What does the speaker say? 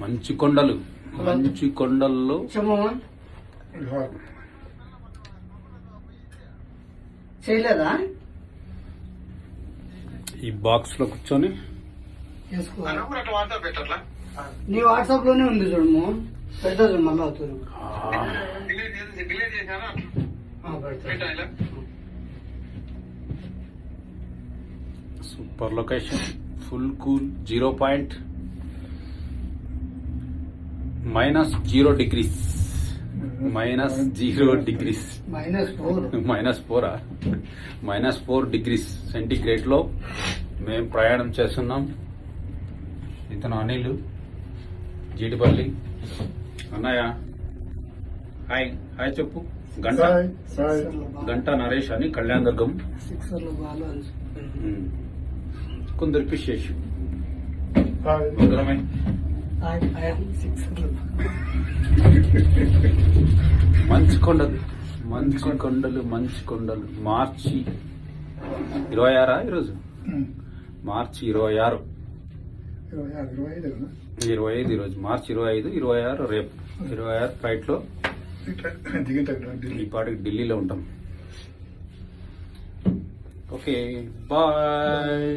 మంచి కొండలు. మంచి కొండల్లో చేయలేదా? ఈ బాక్స్లో కూర్చొని నీ వాట్సాప్లోనే ఉంది చూడము పెడతా చూడు మళ్ళీ అవుతుంది super location. Full cool zero point minus zero degrees minus zero degrees minus four minus ఫోరా minus four degrees సెంటిగ్రేడ్లో మేము ప్రయాణం చేస్తున్నాం. ఇతను అనిల్ జీడిపల్లి. అన్నయ్య హాయ్. హాయ్ చెప్పు. గంట. గంట నరేష్ అని కళ్యాణ్ దుర్గం. కొందరు సిక్సర్లో మంచి కొండలు మంచి కొండలు మంచి కొండలు. మార్చి ఇరవై ఆరా ఈరోజు? మార్చి ఇరవై ఆరు. ఇరవై ఐదు ఈరోజు. మార్చి ఇరవై ఐదు ఇరవై ఆరు రేపు. ఇరవై ఆరు ఫ్లైట్లో దిగింటాడు ఢిల్లీ ఈ పాటికి ఢిల్లీలో ఉంటాం. Okay bye.